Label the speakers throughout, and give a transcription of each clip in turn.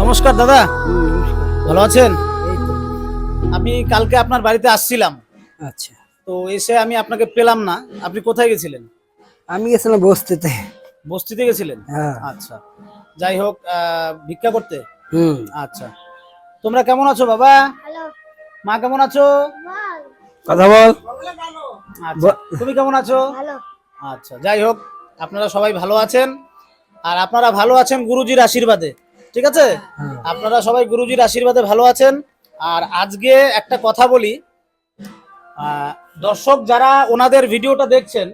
Speaker 1: নমস্কার দাদা। ভালো আছেন? আমি কালকে আপনার বাড়িতে আসছিলাম।
Speaker 2: আচ্ছা।
Speaker 1: তো এসে আমি আপনাকে পেলাম না। আপনি কোথায় গেছিলেন?
Speaker 2: আমি গেছিলাম বস্তিতে।
Speaker 1: বস্তিতে গেছিলেন?
Speaker 2: হ্যাঁ।
Speaker 1: আচ্ছা। যাই হোক ভিক্ষা করতে?
Speaker 2: হুম।
Speaker 1: আচ্ছা। তোমরা কেমন আছো বাবা? মা কেমন আছো?
Speaker 2: কথা বল।
Speaker 1: আচ্ছা। তুমি কেমন আছো? আচ্ছা যাই হোক আপনারা সবাই ভালো আছেন? আর আপনারা ভালো আছেন গুরুজির আশীর্বাদে ঠিক আছে? আপনারা সবাই গুরুজির আশীর্বাদে ভালো আছেন। আর আজকে একটা কথা বলি দর্শক যারা ওনাদের ভিডিওটা দেখছেন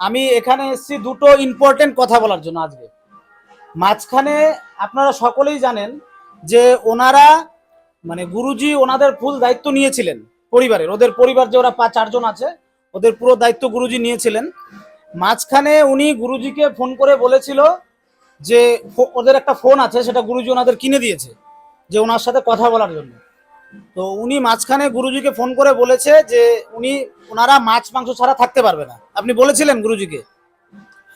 Speaker 1: আমি এখানে এসেছি দুটো ইম্পর্টেন্ট কথা বলার জন্য আজকে। মাঝখানে আপনারা সকলেই জানেন যে ওনারা মানে গুরুজি ওনাদের ফুল দায়িত্ব নিয়েছিলেন পরিবারের। ওদের পরিবার যে ওরা পাঁচ চারজন আছে ওদের পুরো দায়িত্ব গুরুজি নিয়েছিলেন। মাঝখানে উনি গুরুজিকে ফোন করে বলেছিল যে ওদের একটা ফোন আছে সেটা গুরুজি ওনাদের কিনে দিয়েছে যে ওনার সাথে কথা বলার জন্য। তো উনি মাঝখানে গুরুজিকে ফোন করে বলেছে যে উনি ওনারা মাছ মাংস ছাড়া থাকতে পারবে না। আপনি বলেছিলেন গুরুজিকে?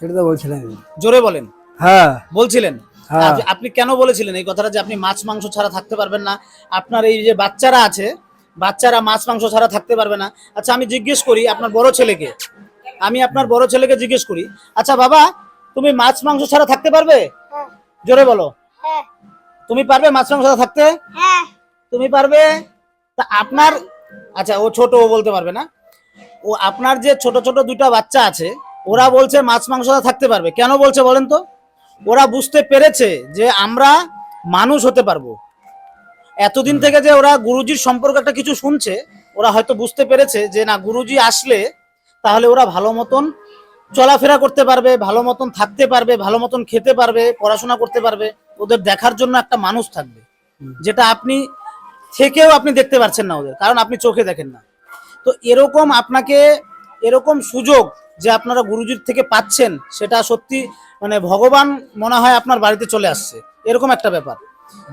Speaker 2: সেটা তো বলছিলাম
Speaker 1: জোরে বলেন।
Speaker 2: হ্যাঁ।
Speaker 1: বলছিলেন?
Speaker 2: হ্যাঁ।
Speaker 1: আপনি কেন বলেছিলেন এই কথাটা যে আপনি মাছ মাংস ছাড়া থাকতে পারবেন না? আপনার এই যে বাচ্চারা আছে বাচ্চারা মাছ মাংস ছাড়া থাকতে পারবে না। আচ্ছা আমি জিজ্ঞেস করি আপনার বড় ছেলেকে আমি আপনার বড় ছেলেকে জিজ্ঞেস করি আচ্ছা বাবা তুমি মাছ মাংস ছাড়া থাকতে পারবে? জোরে বলো।
Speaker 3: হ্যাঁ।
Speaker 1: তুমি পারবে মাছ মাংস ছাড়া থাকতে?
Speaker 3: হ্যাঁ।
Speaker 1: তুমি পারবে? তা আপনার আচ্ছা ও ছোট ও বলতে পারবে না। ও আপনার যে ছোট ছোট দুটো বাচ্চা আছে ওরা বলছে মাছ মাংস থাকতে পারবে। কেন বলছে বলেন তো? ওরা বুঝতে পেরেছে যে আমরা মানুষ হতে পারব। এতদিন থেকে যে ওরা গুরুজির সম্পর্কে একটা কিছু শুনছে ওরা হয়তো বুঝতে পেরেছে যে না গুরুজি আসলে তাহলে ওরা ভালো মতন চলাফেরা করতে পারবে ভালো মতন থাকতে পারবে ভালো মতন খেতে পারবে পড়াশোনা করতে পারবে। ওদের দেখার জন্য একটা মানুষ থাকবে যেটা আপনি থেকেও আপনি দেখতে পাচ্ছেন না ওদের কারণ আপনি চোখে দেখেন না। তো এরকম আপনাকে এরকম সুযোগ যে আপনারা গুরুজির থেকে পাচ্ছেন সেটা সত্যি মানে ভগবান মনে হয় আপনার বাড়িতে চলে আসছে এরকম একটা ব্যাপার।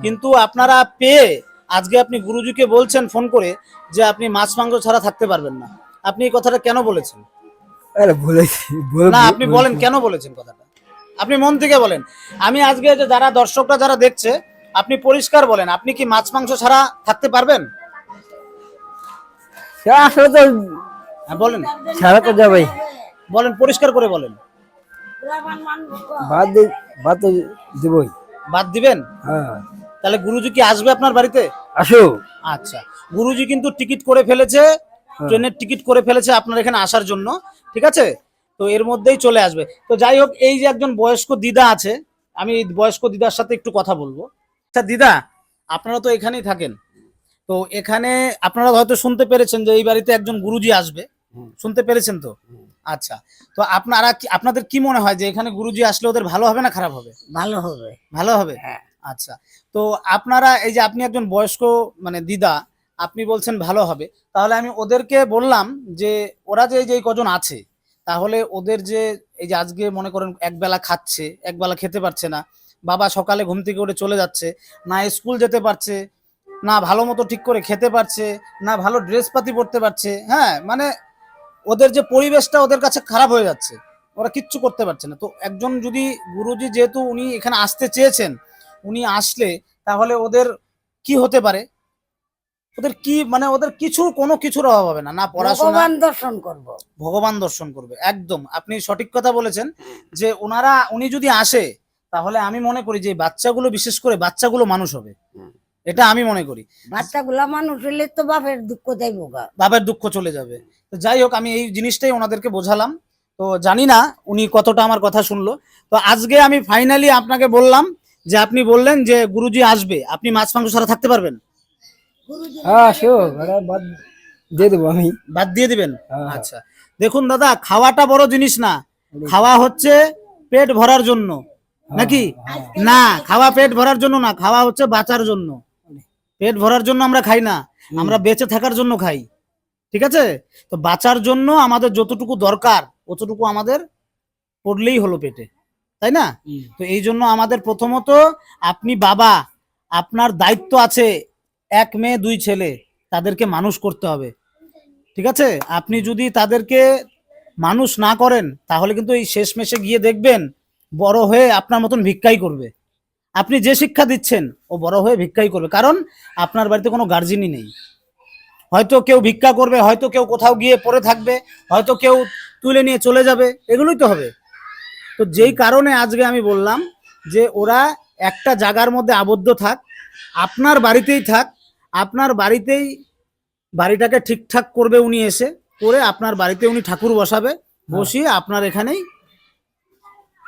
Speaker 1: কিন্তু আপনারা পেয়ে আজকে আপনি গুরুজিকে বলছেন ফোন করে যে আপনি মাছ মাংস ছাড়া থাকতে পারবেন না। আপনি এই কথাটা কেন বলেছেন?
Speaker 2: আরে বলেছি
Speaker 1: না আপনি বলেন কেন বলেছেন কথাটা? আপনি মন থেকে বলেন। আমি আজকে যে যারা দর্শকরা যারা দেখছে আপনি পরিষ্কার বলেন আপনি কি মাছ মাংস ছাড়া থাকতে পারবেন?
Speaker 2: আসলে তো
Speaker 1: হ্যাঁ বলেন।
Speaker 2: ছাড়া তো যাবেই।
Speaker 1: বলেন পরিষ্কার করে বলেন।
Speaker 2: বাদ বাদ দিবই।
Speaker 1: বাদ দিবেন?
Speaker 2: হ্যাঁ।
Speaker 1: তাহলে গুরুজি কি আসবে আপনার বাড়িতে?
Speaker 2: আসো
Speaker 1: আচ্ছা। গুরুজি কিন্তু টিকিট করে ফেলেছে ট্রেনের টিকিট করে ফেলেছে আপনার এখানে আসার জন্য ঠিক আছে? তো এর মধ্যেই চলে আসবে। তো যাই হোক এই যে একজন বয়স্ক দিদা আছে আমি বয়স্ক দিদার সাথে একটু কথা বলব। আচ্ছা দিদা আপনারা তো এখানেই থাকেন। তো এখানে আপনারা হয়তো শুনতে পেরেছেন যে এই বাড়িতে একজন গুরুজি আসবে। শুনতে পেরেছেন তো? আচ্ছা তো আপনারা কি আপনাদের কি মনে হয় যে এখানে গুরুজি আসলে ওদের ভালো হবে না খারাপ হবে?
Speaker 2: ভালো হবে।
Speaker 1: ভালো হবে?
Speaker 2: হ্যাঁ।
Speaker 1: আচ্ছা তো আপনারা এই যে আপনি একজন বয়স্ক মানে দিদা আপনি বলছেন ভালো হবে। তাহলে আমি ওদেরকে বললাম যে, ওরা যে যে কজন আছে, তাহলে ওদের যে, এই যে আজকে মনে করেন একবেলা খাচ্ছে একবেলা খেতে পারছে না, বাবা সকালে ঘুম থেকে উঠে চলে যাচ্ছে, না স্কুল যেতে পারছে, না ভালো মতো ঠিক করে খেতে পারছে, না ভালো ড্রেস পাতি পরতে পারছে হ্যাঁ মানে ওদের যে পরিবেশটা ওদের কাছে খারাপ হয়ে যাচ্ছে, ওরা কিচ্ছু করতে পারছে না। তো একজন যদি, গুরুজি যেহেতু উনি এখানে আসতে চেয়েছেন, উনি আসলে তাহলে ওদের কি হতে পারে? ওদের কি মানে ওদের কিছু কোনো কিছুর অভাব হবে না না পড়াশোনা।
Speaker 3: ভগবান দর্শন করব।
Speaker 1: ভগবান দর্শন করবে একদম। আপনি সঠিক কথা বলেছেন যে ওনারা উনি যদি আসে তাহলে আমি মনে করি যে বাচ্চাগুলো বিশেষ করে বাচ্চাগুলো মানুষ হবে। এটা আমি মনে করি।
Speaker 3: বাচ্চাগুলা মানুষ হলে তো বাপের দুঃখ যাইব গা।
Speaker 1: বাবার দুঃখ চলে যাবে। তো যাই হোক আমি এই জিনিসটাই ওনাদেরকে বোঝালাম। তো জানি না উনি কতটা আমার কথা শুনলো। তো আজকে আমি ফাইনালি আপনাকে বললাম যে আপনি বললেন যে গুরুজি আসবে। আপনি মাছ মাংস ছাড়া থাকতে পারবেন?
Speaker 2: হ্যাঁ বাদ দিয়ে দেবো আমি।
Speaker 1: বাদ দিয়ে দিবেন?
Speaker 2: হ্যাঁ।
Speaker 1: আচ্ছা। দেখুন দাদা খাওয়াটা বড় জিনিস না। খাওয়া হচ্ছে পেট ভরার জন্য নাকি? না খাওয়া পেট ভরার জন্য না খাওয়া হচ্ছে বাঁচার জন্য। পেট ভরার জন্য আমরা খাই না আমরা বেঁচে থাকার জন্য খাই। ঠিক আছে? তো বাঁচার জন্য আমাদের যতটুকু দরকার অতটুকু আমাদের পড়লেই হলো পেটে। তাই না? তো এই জন্য আমাদের প্রথমত আপনি বাবা আপনার দায়িত্ব আছে এক মেয়ে, দুই ছেলে, তাদেরকে মানুষ করতে হবে। ঠিক আছে? আপনি যদি তাদেরকে মানুষ না করেন, তাহলে কিন্তু এই শেষ মেশে গিয়ে দেখবেন, বড় হয়ে আপনার মতন ভিক্ষাই করবে। আপনি যে শিক্ষা দিচ্ছেন, ও বড় হয়ে ভিক্ষাই করবে। কারণ আপনার বাড়িতে কোনো গার্জিনই নেই। হয়তো কেউ ভিক্ষা করবে, হয়তো কেউ কোথাও গিয়ে পড়ে থাকবে, হয়তো কেউ তুলে নিয়ে চলে যাবে, এগুলোই তো হবে। তো যেই কারণে আজকে আমি বললাম যে ওরা একটা জায়গার মধ্যে আবদ্ধ থাক, আপনার বাড়িতেই থাক আপনার বাড়িতেই বাড়িটাকে ঠিকঠাক করবে উনি এসে করে আপনার বাড়িতে উনি ঠাকুর বসাবে বসিয়ে আপনার এখানেই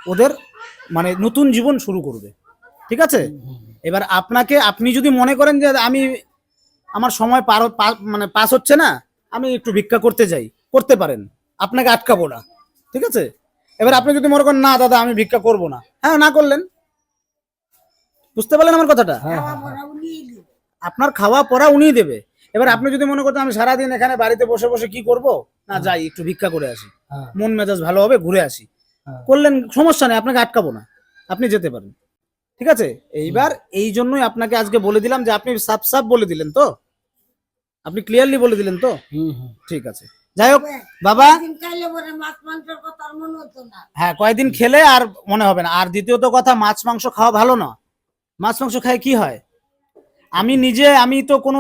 Speaker 1: ওদের মানে নতুন জীবন শুরু করবে। ঠিক আছে? এবার আপনাকে আপনি যদি মনে করেন যে আমি আমার সময় পার হ- পা- মানে পাস হচ্ছে না আমি একটু ভিক্ষা করতে যাই করতে পারেন। আপনাকে আটকাবো না। ঠিক আছে? এবার আপনি যদি মনে করেন না দাদা আমি ভিক্ষা করব না। হ্যাঁ না করলেন। বুঝতে পারলেন আমার কথাটা?
Speaker 2: হ্যাঁ হ্যাঁ।
Speaker 1: আপনার খাওয়া পড়া উনিই দেবে। এবার আপনি যদি মনে করতেন আমি সারাদিন এখানে বাড়িতে বসে বসে কি করব না যাই একটু ভিক্ষা করে আসি।
Speaker 2: হ্যাঁ।
Speaker 1: মন মেজাজ ভালো হবে ঘুরে আসি।
Speaker 2: হ্যাঁ।
Speaker 1: করলেন সমস্যা নেই আপনাকে আটকাবো না। আপনি যেতে পারেন। ঠিক আছে? এইবার এই জন্যই আপনাকে আজকে বলে দিলাম যে আপনি সাফ সাফ বলে দিলেন তো? আপনি ক্লিয়ারলি বলে দিলেন তো?
Speaker 2: হুম হুম।
Speaker 1: ঠিক আছে। যাই হোক বাবা।
Speaker 3: পরে
Speaker 1: হ্যাঁ কয়েকদিন খেলে আর মনে হবে না। আর দ্বিতীয়ত কথা মাছ মাংস খাওয়া ভালো না। মাছ মাংস খায় কি হয়? আমি নিজে আমি তো কোনো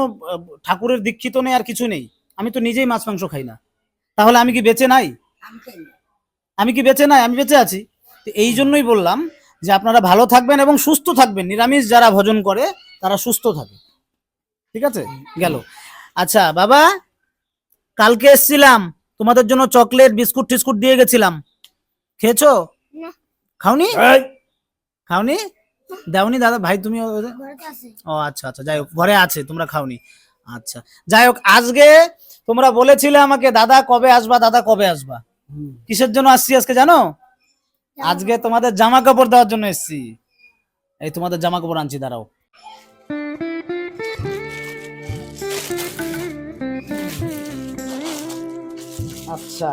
Speaker 1: ঠাকুরের দীক্ষিত নেই আর কিছু নেই। আমি তো নিজেই মাছ মাংস খাই না। তাহলে আমি কি বেঁচে নাই?
Speaker 3: আমি খাই না।
Speaker 1: আমি কি বেঁচে নাই? আমি বেঁচে আছি। তো এই জন্যই বললাম যে আপনারা ভালো থাকবেন এবং সুস্থ থাকবেন। নিরামিষ যারা ভোজন করে তারা সুস্থ থাকে। ঠিক আছে? গেল। আচ্ছা বাবা কালকে এসছিলাম। তোমাদের জন্য চকলেট বিস্কুট টিস্কুট দিয়ে গেছিলাম। খেয়েছো? খাওনি? খাওনি? দাওনি দাদা ভাই তুমি ও- আচ্ছা আচ্ছা যাই হোক ঘরে আছে তোমরা খাওনি। আচ্ছা যাই হোক আজকে তোমরা বলেছিলে আমাকে দাদা কবে আসবা? দাদা কবে আসবা? কিসের জন্য আসছি আজকে জানো? আজকে তোমাদের জামা কাপড় দেওয়ার জন্য এসেছি। এই তোমাদের জামা কাপড় আনছি দাঁড়াও। আচ্ছা।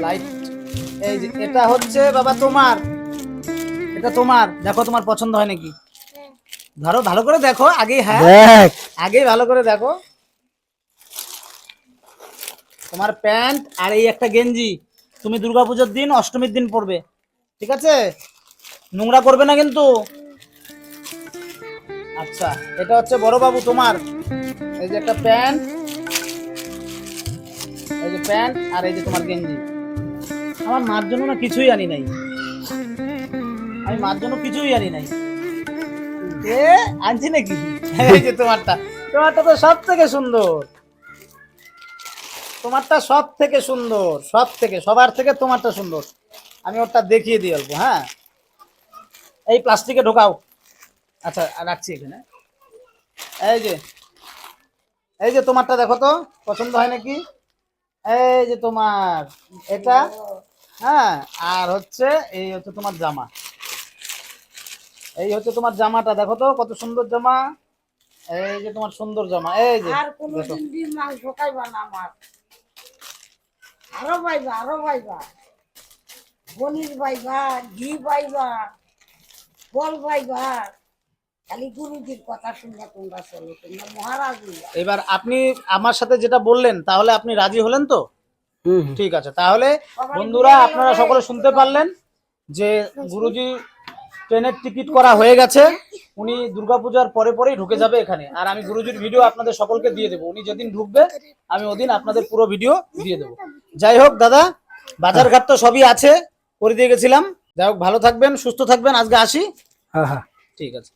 Speaker 1: লাইট এই যে এটা হচ্ছে বাবা তোমার। এটা তোমার। দেখো তোমার পছন্দ হয় নাকি? ধরো ভালো করে দেখো। আগেই হ্যাঁ। আগেই ভালো করে দেখো। তোমার প্যান্ট আর এই একটা গেঞ্জি। তুমি দুর্গাপূজার দিন অষ্টমীর দিন পরবে। ঠিক আছে? নোংরা করবে না কিন্তু। আচ্ছা এটা হচ্ছে বড় বাবু তোমার। এই যে একটা প্যান্ট। এই যে প্যান্ট আর এই যে তোমার গেঞ্জি। আমার মার জন্য না কিছুই আনি নাই। আমি মার জন্য কিছুই আনি নাই। এ, আনছি নাকি? এই যে তোমারটা। তোমারটা তো সব থেকে সুন্দর। তোমারটা সব থেকে সুন্দর সব থেকে সবার থেকে তোমারটা সুন্দর। আমি ওরটা দেখিয়ে দিই অল্প হ্যাঁ? এই প্লাস্টিকে ঢোকাও। আচ্ছা রাখছি এখানে। এই যে এই যে তোমারটা দেখো তো, পছন্দ হয় নাকি? এই যে তোমার, এটা? হ্যাঁ আর হচ্ছে এই হচ্ছে তোমার জামা। এই হচ্ছে তোমার জামাটা দেখো তো কত সুন্দর জামা। এই যে তোমার সুন্দর জামা এই যে
Speaker 3: আর কোনোদিন ডিম মাংস খাইবা না আমার। আরও পাইবা আরও পাইবা। পনির পাইবা ঘি পাইবা ফল পাইবা। খালি গুরুজির কথা শুনে তোমরা চলো তোমরা মহারাজ
Speaker 1: এবার আপনি আমার সাথে যেটা বললেন তাহলে আপনি রাজি হলেন তো। ঠিক আছে তাহলে বন্ধুরা আপনারা সকলে শুনতে পারলেন যে গুরুজি ট্রেনের টিকিট করা হয়ে গেছে। উনি দুর্গাপূজার পরে পরেই ঢুকে যাবে এখানে। আর আমি গুরুজির ভিডিও আপনাদের সকলকে দিয়ে দেবো। উনি যেদিন ঢুকবে আমি ওদিন আপনাদের পুরো ভিডিও দিয়ে দেবো। যাই হোক দাদা বাজার ঘাট তো সবই আছে করে দিয়ে গেছিলাম। যাই হোক ভালো থাকবেন সুস্থ থাকবেন আজকে আসি।
Speaker 2: হ্যাঁ হ্যাঁ।
Speaker 1: ঠিক আছে।